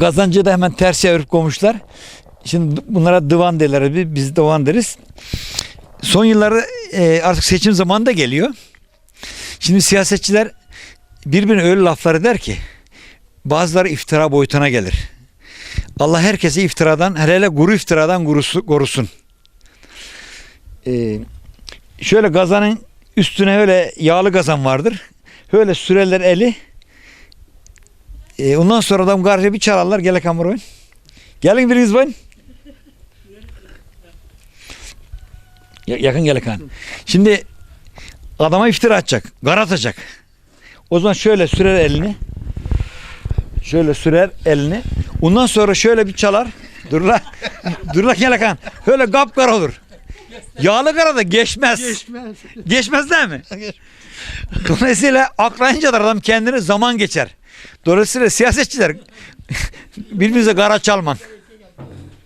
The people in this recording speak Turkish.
Kazancı da hemen ters çevirip koymuşlar. Şimdi bunlara divan derler. Biz, divan deriz. Son yılları e, artık seçim zamanı da geliyor. Şimdi siyasetçiler birbirine öyle laflar eder ki bazıları iftira boyutuna gelir. Allah herkesi iftiradan, hele hele guru iftiradan korusun. Ee, şöyle gazanın üstüne öyle yağlı gazan vardır. Öyle sürerler eli. Ee, ondan sonra adam karşıya bir çalarlar. Gel kamera oyun. Gelin biriniz oyun. Ya- yakın gel kan. Şimdi adama iftira atacak. Gar atacak. O zaman şöyle sürer elini. Şöyle sürer elini. Ondan sonra şöyle bir çalar. Dur la. Dur la gel kan. Öyle kapkara olur. Yağlı kara da geçmez. Geçmez. Geçmez değil mi? Dolayısıyla aklayınca da adam kendini zaman geçer. Dolayısıyla siyasetçiler birbirinize kara çalman.